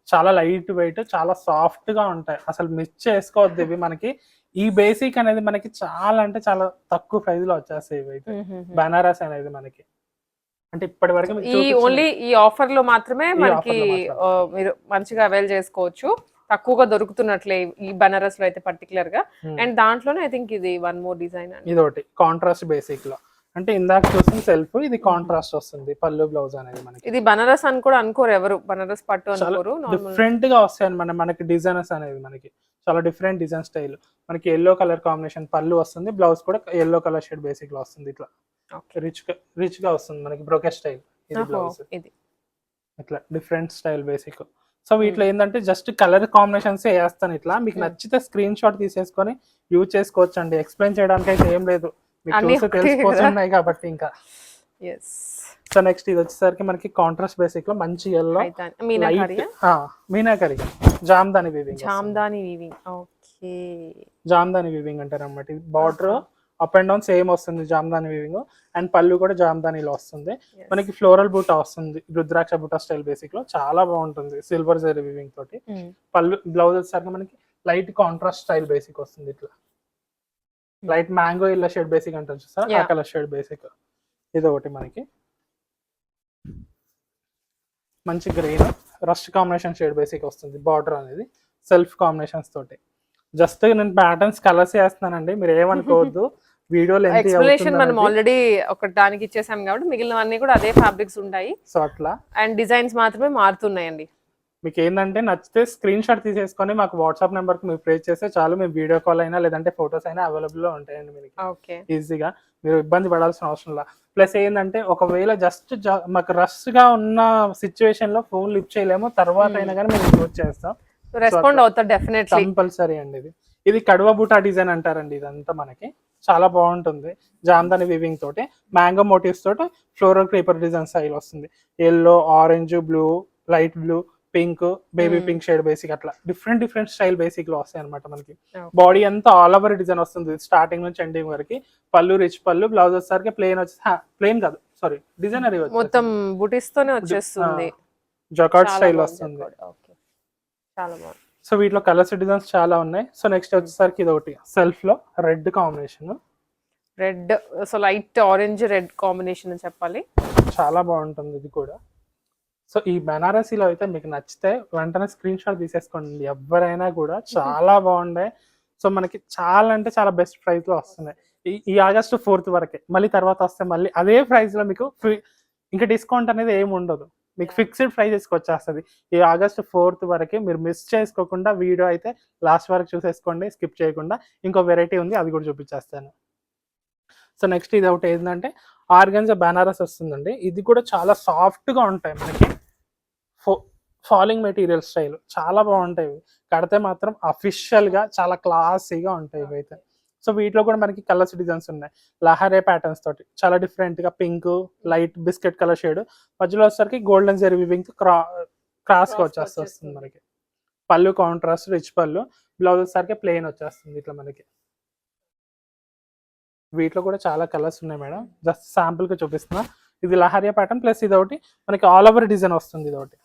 చాలా లైట్ వెయిట్ చాలా సాఫ్ట్గా ఉంటాయి. అసలు మిస్ చేసుకోవద్దు ఇవి మనకి. ఈ బేసిక్ అనేది మనకి చాలా అంటే చాలా తక్కువ ప్రైస్లో వచ్చేస్తాయి ఇవి అయితే బనారస్ అనేది మనకి. అంటే ఇప్పటి వరకు ఈ ఓన్లీ ఈ ఆఫర్లో మాత్రమే. మనకి మీరు మంచిగా అవైల్ చేసుకోవచ్చు. తక్కువగా దొరుకుతున్నట్లే ఈ బనారస్లో అయితే పర్టికులర్గా. అండ్ దాంట్లోనే ఐ థింక్ ఇది వన్ మోర్ డిజైన్ ఇది ఒకటి కాంట్రాస్ట్ బేసిక్లో అంటే ఇందాక చూసిన సెల్ఫ్ ఇది కాంట్రాస్ట్ వస్తుంది పళ్ళు బ్లౌజ్ అనేది మనకి. ఇది బనారస్ అని కూడా అనుకోరు ఎవరు. బనారస్ పట్టు అనుకోరు డిఫరెంట్గా వస్తాయి మన మనకి డిజైనర్స్ అనేది మనకి. చాలా డిఫరెంట్ డిజైన్ స్టైల్ మనకి ఎల్లో కలర్ కాంబినేషన్ పళ్ళు వస్తుంది బ్లౌజ్ కూడా ఎల్లో కలర్ షేడ్ బేసిక్లో వస్తుంది ఇట్లా. రిచ్గా రిచ్గా వస్తుంది మనకి బ్రోకెట్ స్టైల్ ఇది బ్లౌజ్ ఇది. ఇట్లా డిఫరెంట్ స్టైల్ బేసిక్ సో వీటిలో ఏంటంటే జస్ట్ కలర్ కాంబినేషన్స్ వేస్తాను ఇట్లా. మీకు Hmm. నచ్చితే స్క్రీన్ షాట్ తీసేసుకొని యూజ్ చేసుకోవచ్చు అండి ఎక్స్ప్లెయిన్ చేయడానికి అయితే ఏం లేదు. మీకు తెలిసిపోతున్నాయి కాబట్టి ఇంకా. సో నెక్స్ట్ ఇది వచ్చేసరికి మనకి కాంట్రాస్ట్ బేసిక్లో మంచి yellow meenakari jamdani weaving jamdani weaving okay jamdani weaving అంటారు అనమాట ఇది border up and down same వస్తుంది జామ్దాని వీవింగ్ అండ్ పళ్ళు కూడా జామ్దానిలో వస్తుంది. మనకి ఫ్లోరల్ బూటా వస్తుంది రుద్రాక్ష బూటా స్టైల్ బేసిక్లో. చాలా బాగుంటుంది సిల్వర్ జరీ వీవింగ్ తోటి. Hmm. పళ్ళు బ్లౌజ్ వచ్చేసరికి మనకి లైట్ కాంట్రాస్ట్ స్టైల్ బేసిక్ వస్తుంది ఇట్లా. లైట్ మ్యాంగో ఇల్ల షేడ్ బేసిక్ అంటారు చూసారా? ఆ. కలర్ షేడ్ బేసిక్ ఇది ఒకటి మనకి. మంచి green rust combination shade basic వస్తుంది బార్డర్ అనేది. సెల్ఫ్ కాంబినేషన్స్ తోటి. జస్ట్ నేను ప్యాటర్న్స్ కలర్స్ వేస్తున్నానండి మీరు ఏమనుకోవద్దు. వీడియోలో ఎక్స్ప్లెనేషన్ మనం ఆల్రెడీ ఒక దానికి ఇచ్చేసాం కాబట్టి మిగిలినవన్నీ కూడా అదే ఫ్యాబ్రిక్స్ ఉంటాయి. సో అట్లా. అండ్ డిజైన్స్ మాత్రమే మారుతున్నాయండి. మీకు ఏంటంటే నచ్చితే స్క్రీన్ షాట్ తీసేసుకొని మాకు వాట్సాప్ నెంబర్కి మీరు ప్రే చేస్తే చాలు. మేము వీడియో కాల్ అయినా లేదంటే ఫొటోస్ అయినా అవైలబుల్లో ఉంటాయండి మీకు ఓకే ఈజీగా మీరు ఇబ్బంది పడాల్సిన అవసరం లేదు ప్లస్ ఏంటంటే ఒకవేళ జస్ట్ మాకు రష్గా ఉన్న సిచ్యువేషన్లో ఫోన్ లిఫ్ట్ చేయలేము. తర్వాత అయినా కానీ మేము యూజ్ చేస్తాం. రెస్పాండ్ అవుతారు డెఫినెట్లీ కంపల్సరీ అండి ఇది. ఇది కడువ బూటా డిజైన్ అంటారండి ఇదంతా మనకి. చాలా బాగుంటుంది. జామ్దాని వివింగ్ తోటి మ్యాంగో మోటివ్స్ తోటి ఫ్లోరల్ పేపర్ డిజైన్ స్టైల్ వస్తుంది. Yellow orange blue light blue pink baby. Pink shade basic అట్లా. డిఫరెంట్ డిఫరెంట్ స్టైల్ బేసిక్లో వస్తాయి అనమాట మనకి. బాడీ అంతా ఆల్ ఓవర్ డిజైన్ వస్తుంది. స్టార్టింగ్ నుంచి ఎండింగ్ వరకు. పళ్ళు రిచ్ పళ్ళు బ్లౌజ్ వచ్చేసరికి ప్లేన్ వచ్చి ప్లేన్ కాదు. సారీ డిజైనర్ మొత్తం బుటీస్ తోనే వచ్చేస్తుంది. జకాట్ స్టైల్ వస్తుంది. చాలా బాగుంది. సో వీటిలో కలర్స్ డిజైన్స్ చాలా ఉన్నాయి. సో నెక్స్ట్ వచ్చేసరికి ఇది ఒకటి సెల్ఫ్లో red combination. Red so light orange red combination అని చెప్పాలి. చాలా బాగుంటుంది ఇది కూడా. సో ఈ బెనారసీలో అయితే మీకు నచ్చితే వెంటనే స్క్రీన్ షాట్ తీసేసుకోండి. ఎవరైనా కూడా చాలా బాగుండే. సో మనకి చాలా అంటే చాలా బెస్ట్ ప్రైస్లో వస్తున్నాయి. ఈ- ఆగస్ట్ ఫోర్త్ వరకే. మళ్ళీ తర్వాత వస్తే మళ్ళీ అదే ప్రైస్లో మీకు free- ఇంకా డిస్కౌంట్ అనేది ఏమి ఉండదు మీకు ఫిక్స్డ్ ప్రైజెస్కి వచ్చేస్తుంది ఈ ఆగస్ట్ ఫోర్త్ వరకే మీరు మిస్ చేసుకోకుండా వీడియో అయితే లాస్ట్ వరకు చూసేసుకోండి స్కిప్ చేయకుండా. ఇంకో వెరైటీ ఉంది అది కూడా చూపించేస్తాను. సో నెక్స్ట్ ఇది ఒకటి ఏంటంటే ఆర్గన్జా బనారస్ వస్తుందండి. ఇది కూడా చాలా సాఫ్ట్గా ఉంటాయి మనకి. ఫాలింగ్ మెటీరియల్ స్టైల్ చాలా బాగుంటాయి. కడితే మాత్రం అఫీషియల్గా చాలా క్లాసీగా ఉంటాయి ఇవి అయితే సో వీటిలో కూడా మనకి కలర్స్ డిజైన్స్ ఉన్నాయి. లహరే ప్యాటర్న్స్ తోటి. చాలా డిఫరెంట్గా pink light biscuit colour shade మధ్యలో వచ్చేసరికి గోల్డెన్ జెరీ వివింగ్ క్రా క్రాస్గా Cross గా వచ్చేస్తూ వస్తుంది వచ్చేస్తుంది. మనకి. పళ్ళు కాంట్రాస్ట్ రిచ్ పళ్ళు. బ్లౌజ్ వచ్చేసరికి ప్లెయిన్ వచ్చేస్తుంది ఇట్లా మనకి. వీటిలో కూడా చాలా కలర్స్ ఉన్నాయి మేడం. జస్ట్ శాంపుల్గా చూపిస్తున్నా. ఇది లహరియా ప్యాటర్న్ ప్లస్ ఇది ఒకటి. మనకి ఆల్ ఓవర్ డిజైన్ వస్తుంది ఇది ఒకటి.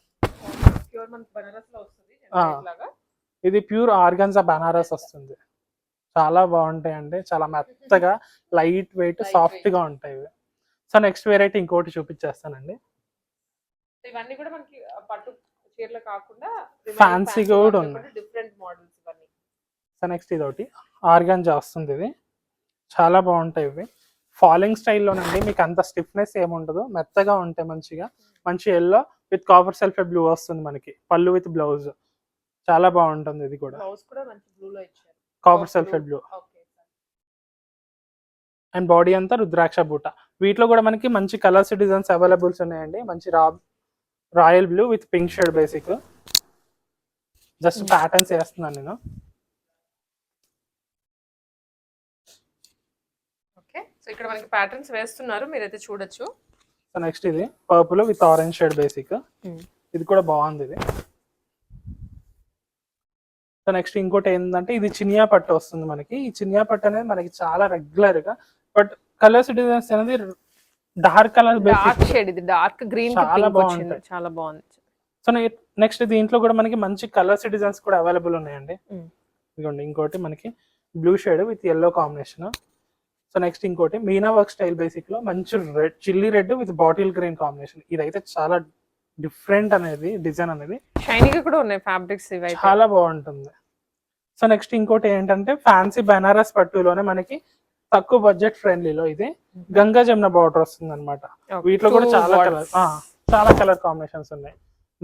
ఇది ప్యూర్ ఆర్గన్జా బనారస్ వస్తుంది. చాలా బాగుంటాయి అండి చాలా మెత్తగా లైట్ వెయిట్ సాఫ్ట్. గా ఉంటాయి ఇవి. సో నెక్స్ట్ వెరైటీ ఇంకోటి చూపించేస్తానండి ఇవన్నీ కూడా మనకి పట్టు చీరలు కాకుండా Fancy కూడా ఉన్నాయి. డిఫరెంట్ మోడల్స్ ఇవన్నీ. సో నెక్స్ట్ ఇది ఒకటి ఆర్గన్జా వస్తుంది ఇది. చాలా బాగుంటాయి ఇవి. ఫాలింగ్ స్టైల్లోనండి మీకు అంత స్టిఫ్నెస్ ఏముండదు మెత్తగా ఉంటాయి మంచిగా. మంచి yellow with copper self blue వస్తుంది మనకి. పళ్ళు విత్ బ్లౌజ్ చాలా బాగుంటుంది ఇది కూడా. బ్లౌజ్ కూడా మంచి బ్లూ లో ఇచ్చారు. Copper self blue okay and body అంతా రుద్రాక్ష బూట. వీటిలో కూడా మనకి మంచి కలర్స్ డిజైన్స్ అవైలబుల్స్ ఉన్నాయండి. మంచి రా royal blue with pink shade basic just patterns వేస్తున్నాను నేను. ఓకే సో ఇక్కడ మనకి ప్యాటర్న్స్ వేస్తున్నారు. మీరైతే చూడొచ్చు. సో నెక్స్ట్ ఇది purple with orange shade basic ఇది కూడా బాగుంది ఇది. సో నెక్స్ట్ ఇంకోటి ఏంటంటే ఇది చినియా పట్టు వస్తుంది మనకి. ఈ చినియా పట్టు అనేది మనకి చాలా రెగ్యులర్గా బట్ కలర్స్ డిజైన్స్ అనేది డార్క్ కలర్ డార్క్ షేడ్ ఇది డార్క్ గ్రీన్ చాలా బాగుంటాయి. చాలా బాగుంది. సో నెక్స్ట్ దీంట్లో కూడా మనకి మంచి కలర్స్ డిజైన్స్ కూడా అవైలబుల్ ఉన్నాయండి. ఇదిగోండి ఇంకోటి మనకి blue shade with yellow combination so next ఇంకోటి మీనా వర్క్ స్టైల్ బేసిక్లో మంచి red chilli red with bottle green combination ఇదైతే చాలా డిఫరెంట్ అనేది డిజైన్ అనేది. షైనీగా కూడా ఉన్నాయి ఫ్యాబ్రిక్స్ ఇవి చాలా బాగుంటుంది. సో నెక్స్ట్ ఇంకోటి ఏంటంటే ఫ్యాన్సీ బనారస్ పట్టులోనే మనకి తక్కువ బడ్జెట్ ఫ్రెండ్లీలో ఇది. గంగా జమున బార్డర్ వస్తుంది అనమాట. వీటిలో కూడా చాలా. కలర్ చాలా కలర్ కాంబినేషన్స్ ఉన్నాయి.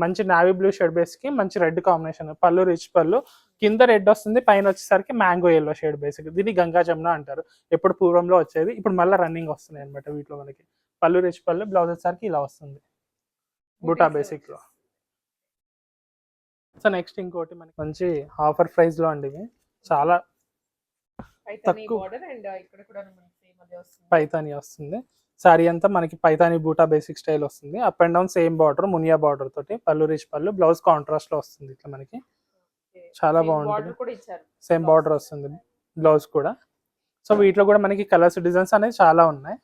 మంచి నావీ బ్లూ షేడ్ బేస్కి మంచి రెడ్ కాంబినేషన్ పళ్ళు రిచ్ పళ్ళు. కింద రెడ్ వస్తుంది పైన వచ్చేసరికి మ్యాంగో ఎల్లో షేడ్ బేసిక్ దీన్ని గంగా జమున అంటారు. ఎప్పుడు పూర్వంలో వచ్చేది ఇప్పుడు మళ్ళీ రన్నింగ్ వస్తున్నాయి అనమాట వీటిలో మనకి. పళ్ళు రిచ్ పళ్ళు బ్లౌజ్ వచ్చేసరికి ఇలా వస్తుంది. బూటా బేసిక్లో. సో నెక్స్ట్ ఇంకోటి మనకి మంచి ఆఫర్ ప్రైస్లో అండి ఇవి చాలా పైతాని తక్కువ. uh. పైతాని వస్తుంది సారీ అంతా మనకి పైతాని బూటా బేసిక్ స్టైల్ వస్తుంది up and down same border Muniya border తోటి పళ్ళు రిచ్ పళ్ళు బ్లౌజ్ కాంట్రాస్ట్లో వస్తుంది ఇట్లా మనకి. చాలా బాగుంటుంది. సేమ్ బార్డర్ వస్తుంది బ్లౌజ్ కూడా సో వీటిలో కూడా మనకి కలర్స్ డిజైన్స్ అనేది చాలా ఉన్నాయి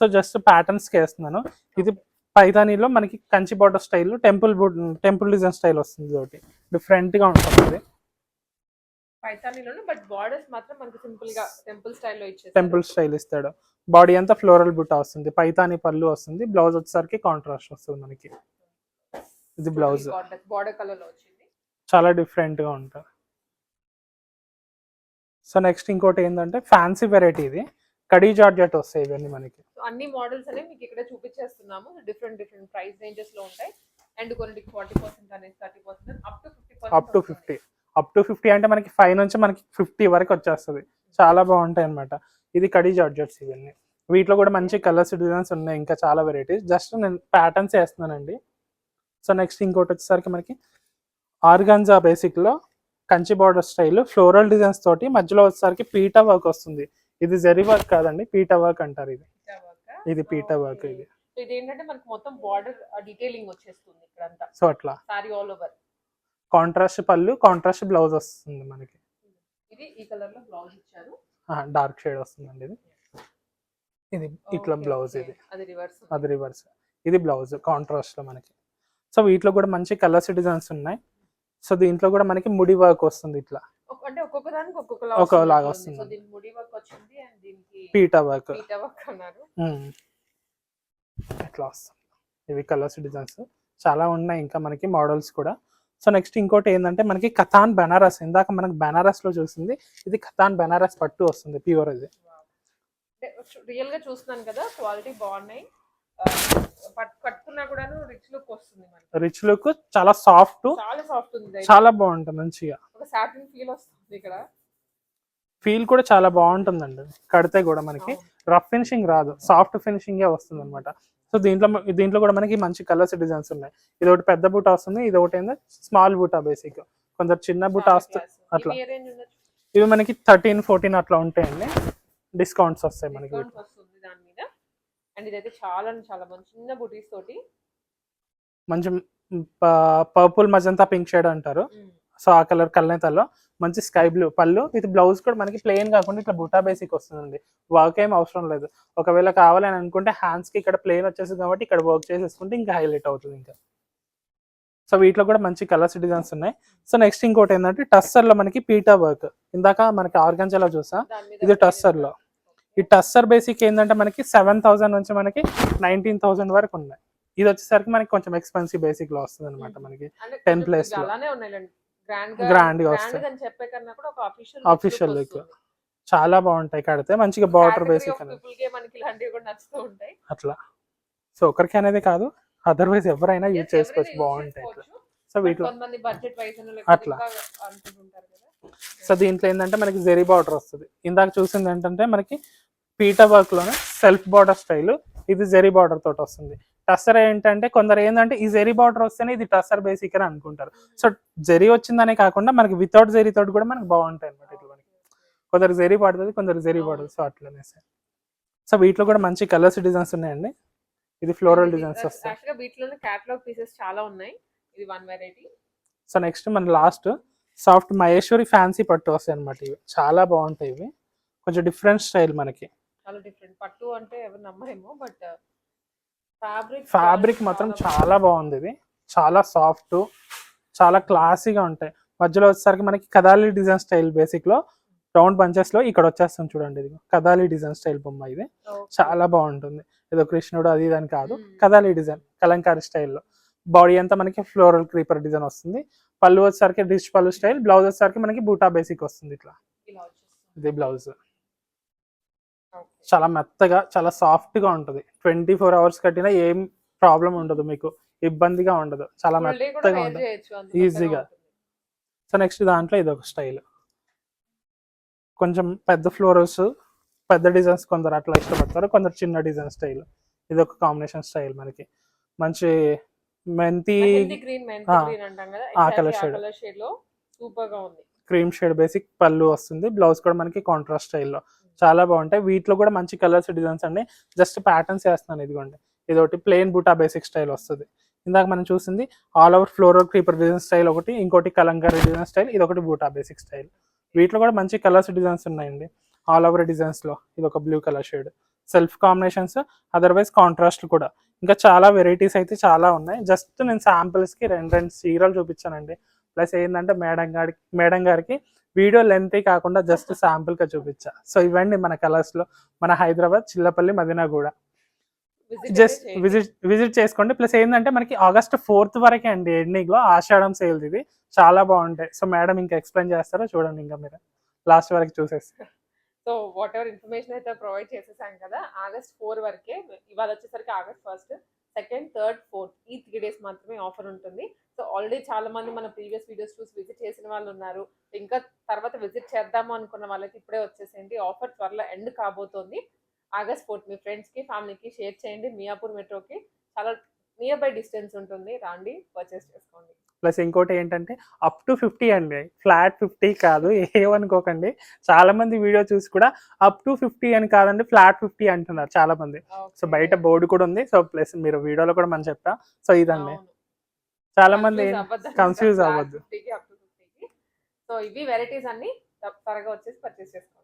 సో జస్ట్ ప్యాటర్న్స్కి వేస్తున్నాను ఇది పైతానీలో మనకి Kanchi border style temple temple design style వస్తుంది ఒకటి. డిఫరెంట్గా ఉంటుంది పైతానీలోనే బట్ బార్డర్స్ మాత్రం మనకి సింపుల్గా టెంపుల్ స్టైల్లో ఇచ్చేసారు. టెంపుల్ స్టైల్ ఇస్తాడు. బాడీ అంతా ఫ్లోరల్ బుట్ట వస్తుంది. పైతాని పళ్ళు వస్తుంది. బ్లౌజ్ వచ్చేసరికి కాంట్రాస్ట్ వస్తుంది మనకి. ఇది బ్లౌజ్ బార్డర్ కలర్లో వచ్చింది. చాలా డిఫరెంట్గా ఉంటుంది. సో నెక్స్ట్ ఇంకోటి ఏంటంటే ఫ్యాన్సీ వెరైటీ ఇది. కడీ జార్జెట్ వస్తాయి ఇవన్నీ మనకి. అన్ని మోడల్స్ అనేవి మీకు ఇక్కడ చూపించేస్తున్నాము. డిఫరెంట్ డిఫరెంట్ ప్రైస్ రేంజెస్లో ఉంటాయి. అండ్ కొన్ని ఫార్టీ పర్సెంట్ అనేది thirty percent up to fifty up to fifty up to fifty అంటే మనకి ఫైవ్ నుంచి మనకి ఫిఫ్టీ వరకు వచ్చేస్తుంది. చాలా బాగుంటాయి అన్నమాట. ఇది కడీ జార్జెట్స్ ఇవన్నీ. వీటిలో కూడా మంచి కలర్స్ డిజైన్స్ ఉన్నాయి. ఇంకా చాలా వెరైటీస్ జస్ట్ నేను ప్యాటర్న్స్ వేస్తున్నానండి. సో నెక్స్ట్ ఇంకోటి వచ్చేసరికి మనకి organza బేసిక్లో Kanchi border style floral designs తోటి మధ్యలో వచ్చేసరికి పీటా వర్క్ వస్తుంది. ఇది జెరీ వర్క్ కాదండి పీటా వర్క్ అంటారు ఇది. ఇది పీటా వర్క్ ఇది. ఇది ఏంటంటే మనకి మొత్తం బార్డర్ డీటెయిలింగ్ వచ్చేస్తుంది ఇక్కడ అంతా సో అట్లా. సారీ ఆల్ ఓవర్ కాంట్రాస్ట్ పళ్ళు కాంట్రాస్ట్ బ్లౌజ్ వస్తుంది మనకి. ఇది ఈ కలర్లో బ్లౌజ్ ఇచ్చారు. డార్క్ షేడ్ వస్తుందండి ఇది. ఇది ఇట్లా బ్లౌజ్. ఇది. అది రివర్స్ అది రివర్స్ ఇది బ్లౌజ్ కాంట్రాస్ట్లో మనకి. సో వీటిలో కూడా మంచి కలర్స్ డిజైన్స్ ఉన్నాయి. సో దీంట్లో కూడా మనకి ముడి వర్క్ వస్తుంది ఇట్లా. అంటే ఒక్కొక్క దానికి ఒక్కొక్క ఒక్కొక్కలాగా సో వస్తుంది. దీనికి ముడి వర్క్ వచ్చింది అండ్ దీనికి పీటా వర్క్. పీట వర్క్ అన్నారు. ఇట్లా వస్తుంది. ఇవి కలర్స్ డిజైన్స్. చాలా ఉన్నాయి ఇంకా మనకి మోడల్స్ కూడా. సో నెక్స్ట్ ఇంకోటి ఏంటంటే మనకి కథాన్ బెనారస్. ఇందాక మనకి బెనారస్లో చూసింది. ఇది కథాన్ బెనారస్ పట్టు వస్తుంది. ప్యూర్ ఇది. రియల్గా చూస్తున్నాను కదా. క్వాలిటీ బాగున్నాయి. కట్టుకున్నా కూడాను రిచ్ లుక్ వస్తుంది మనకి. రిచ్ లుక్ చాలా సాఫ్ట్ చాలా సాఫ్ట్ ఉంది. చాలా బాగుంటుంది మంచిగా. ఒక సాటిన్ ఫీల్ వస్తుంది ఇక్కడ. ఫీల్ కూడా చాలా బాగుంటుందండి. కడితే కూడా మనకి. రఫ్ ఫినిషింగ్ రాదు. సాఫ్ట్ ఫినిషింగ్ వస్తుంది అనమాట సో దీంట్లో దీంట్లో కూడా మనకి మంచి కలర్స్ డిజైన్స్ ఉన్నాయి. ఇది ఒకటి పెద్ద బూట వస్తుంది. ఇది ఒకటి ఏంటంటే స్మాల్ బూటా బేసిక్ కొందరు చిన్న బూట వస్తుంది అట్లా. ఇవి మనకి థర్టీన్ ఫోర్టీన్ అట్లా ఉంటాయండి. డిస్కౌంట్స్ వస్తాయి మనకి డిస్కౌంట్ వస్తుంది దాని మీద అండ్ ఇదైతే చాలా చాలా మంచి చిన్న బుటీస్ తోటి. మంచి పర్పుల్ మజంతా పింక్ షేడ్ అంటారు. సో ఆ కలర్ కల్నేతలో మంచి స్కై బ్లూ పళ్ళు. విత్ బ్లౌజ్ కూడా మనకి ప్లెయిన్ కాకుండా ఇట్లా బుటా బేసిక్ వస్తుందండి. వర్క్ ఏం అవసరం లేదు. ఒకవేళ కావాలని అనుకుంటే హ్యాండ్స్కి ఇక్కడ ప్లెయిన్ వచ్చేసింది కాబట్టి ఇక్కడ వర్క్ చేసేసుకుంటే ఇంకా హైలైట్ అవుతుంది ఇంకా. సో వీటిలో కూడా మంచి కలర్స్ డిజైన్స్ ఉన్నాయి. సో నెక్స్ట్ ఇంకోటి ఏంటంటే టస్సర్లో మనకి పీటా వర్క్ ఇందాక మనకి ఆర్గంజాలో చూసా. ఇది టస్సర్లో ఈ టస్సర్ బేసిక్ ఏంటంటే మనకి సెవెన్ థౌసండ్ నుంచి మనకి నైన్టీన్ థౌసండ్ వరకు ఉన్నాయి. ఇది వచ్చేసరికి మనకి కొంచెం ఎక్స్పెన్సివ్ బేసిక్లో వస్తుంది అనమాట మనకి అంటే 10 కొంచెం place ఇది లో. అలానే ఉన్నాయిలేండి గ్రాండ్గా అఫీషియల్ Official look. చాలా బాగుంటాయి కడితే మంచిగా బార్డర్ బేసిక్ అట్లా. సో ఒకరికి అనేది కాదు అదర్వైజ్ ఎవరైనా యూజ్ చేసుకోవచ్చు బాగుంటాయి. సో వీటిలో అట్లా. సో దీంట్లో ఏంటంటే మనకి జెరీ బార్డర్ వస్తుంది. ఇందాక చూసింది ఏంటంటే మనకి పీటా వర్క్లోనే సెల్ఫ్ బార్డర్ స్టైల్ ఇది జెరీ బార్డర్ తోటి వస్తుంది. టస్సర్ ఏంటంటే కొందరు ఏంటంటే ఈ జెరీ బార్డర్ వస్తేనే ఇది టస్సర్ బేసిక్ అని అనుకుంటారు. సో జెరీ వచ్చిందనే కాకుండా మనకి వితౌట్ జెరీ తోటి కూడా మనకి బాగుంటాయి అనమాట ఇట్లా మనకి. కొందరు జెరీ పడుతుంది కొందరు జెరీ పడుతుంది. సో అట్లనే సార్. సో వీటిలో కూడా మంచి కలర్స్ డిజైన్స్ ఉన్నాయండి. ఇది ఫ్లోరల్ డిజైన్స్ వస్తాయి. వీటిలోనే క్యాటలాగ్ పీసెస్ చాలా ఉన్నాయి. ఇది వన్ వెరైటీ సో నెక్స్ట్ మన లాస్ట్ సాఫ్ట్ మహేశ్వరి ఫ్యాన్సీ పట్టు వస్తాయి అనమాట ఇవి. చాలా బాగుంటాయి ఇవి. కొంచెం డిఫరెంట్ స్టైల్ మనకి. చాలా డిఫరెంట్. పట్టు అంటే ఎవరు నమ్మరేమో బట్ ఫ్యాబ్రిక్ ఫ్యాబ్రిక్ మాత్రం చాలా బాగుంది ఇది. చాలా సాఫ్ట్ చాలా క్లాసీగా ఉంటాయి. మధ్యలో వచ్చేసరికి మనకి కదాలి డిజైన్ స్టైల్ బేసిక్లో రౌండ్ బంచెస్లో ఇక్కడ వచ్చేస్తుంది చూడండి ఇది. కదాలి డిజైన్ స్టైల్ బొమ్మ ఇది. చాలా బాగుంటుంది. ఏదో కృష్ణుడు అది ఇది అని కాదు. మ్మ్. కదాలి డిజైన్ కలంకారీ స్టైల్లో. బాడీ అంతా మనకి ఫ్లోరల్ క్రీపర్ డిజైన్ వస్తుంది. పళ్ళు వచ్చేసరికి డిష్ పళ్ళు స్టైల్ బ్లౌజ్ వచ్చేసరికి మనకి బూటా బేసిక్ వస్తుంది ఇట్లా. ఇది బ్లౌజ్. చాలా మెత్తగా చాలా సాఫ్ట్గా ఉంటుంది. ట్వంటీ ఫోర్ అవర్స్ కట్టినా ఏం ప్రాబ్లం ఉండదు మీకు. ఇబ్బందిగా ఉండదు. చాలా మెత్తగా ఉంటుంది. చేయొచ్చు, అంత Easy మెత్తగా గా. ఉంటుంది. సో నెక్స్ట్ దాంట్లో ఇది ఒక స్టైల్. కొంచెం పెద్ద ఫ్లోరల్స్ పెద్ద డిజైన్స్ కొందరు అట్లా ఇష్టపడతారు కొందరు చిన్న డిజైన్ స్టైల్. ఇది ఒక కాంబినేషన్ స్టైల్ మనకి. మంచి మెంతి ఆ. Colour shade. లో సూపర్గా ఉంది. క్రీమ్ షేడ్ బేసిక్ పళ్ళు వస్తుంది. బ్లౌజ్ కూడా మనకి కాంట్రాస్ట్ స్టైల్లో. చాలా బాగుంటాయి. వీటిలో కూడా మంచి కలర్స్ డిజైన్స్ అండి. జస్ట్ ప్యాటర్న్స్ వేస్తున్నాను ఇదిగోండి. ఇది ఒకటి ప్లెయిన్ బూటా బేసిక్ స్టైల్ వస్తుంది. ఇందాక మనం చూసింది all over floral creeper design style ఒకటి ఇంకోటి కలంకారీ డిజైన్ స్టైల్ ఇది ఒకటి బూటా బేసిక్ స్టైల్. వీటిలో కూడా మంచి కలర్స్ డిజైన్స్ ఉన్నాయండి. ఆల్ ఓవర్ డిజైన్స్లో ఇది ఒక blue colour shade. Self combinations otherwise contrast కూడా. ఇంకా చాలా వెరైటీస్ అయితే చాలా ఉన్నాయి. జస్ట్ నేను samples కి రెండు రెండు చీరలు చూపించానండి. ప్లస్ ఏంటంటే మేడం గారికి మేడం గారికి వీడియో లెంత్ కాకుండా జస్ట్ శాంపుల్గా చూపించా. సో ఇవ్వండి మన కలర్స్లో మన Hyderabad Chillapalli Madinaguda just. Visit visit చేసుకోండి. ప్లస్ ఏంటంటే మనకి ఆగస్ట్ ఫోర్త్ వరకే అండి ఎండింగ్లో ఆషాఢం సేల్ ఇది. చాలా బాగుంటాయి. సో మేడం ఇంకా ఎక్స్ప్లెయిన్ చేస్తారో చూడండి ఇంకా మీరు. లాస్ట్ వరకు చూసేసి. సో వాట్ ఎవర్ ఇన్ఫర్మేషన్ అయితే ప్రొవైడ్ చేసేసాం కదా ఆగస్ట్ ఫోర్ వరకే ఇవాళ వచ్చేసరికి August first second third fourth ఈ త్రీ డేస్ మాత్రమే ఆఫర్ ఉంటుంది. సో ఆల్రెడీ చాలా మంది మన ప్రీవియస్ వీడియోస్ చూసి విజిట్ చేసిన వాళ్ళు ఉన్నారు. ఇంకా తర్వాత విజిట్ చేద్దాము అనుకున్న వాళ్ళకి ఇప్పుడే వచ్చేసేయండి. ఆఫర్ త్వరలో ఎండ్ కాబోతోంది. ఆగస్ట్ ఫోర్త్ మీ ఫ్రెండ్స్కి ఫ్యామిలీకి షేర్ చేయండి. మియాపూర్ మెట్రోకి చాలా నియర్ బై డిస్టెన్స్ ఉంటుంది. రాండి పర్చేస్ చేసుకోండి. ప్లస్ ఇంకోటి ఏంటంటే అప్ టు ఫిఫ్టీ అండి. ఫ్లాట్ ఫిఫ్టీ కాదు. ఏమనుకోకండి. చాలా మంది వీడియో చూసి కూడా అప్ టు ఫిఫ్టీ అని కాదండి ఫ్లాట్ ఫిఫ్టీ అంటున్నారు చాలా మంది. సో బయట బోర్డు కూడా ఉంది. సో ప్లస్ మీరు వీడియోలో కూడా మనం చెప్పా. సో ఇదండి. చాలా మంది confuse అవ్వద్దు. సో ఇవి వెరైటీస్ అన్ని త్వరగా వచ్చేసి పర్చేస్ చేసుకోండి.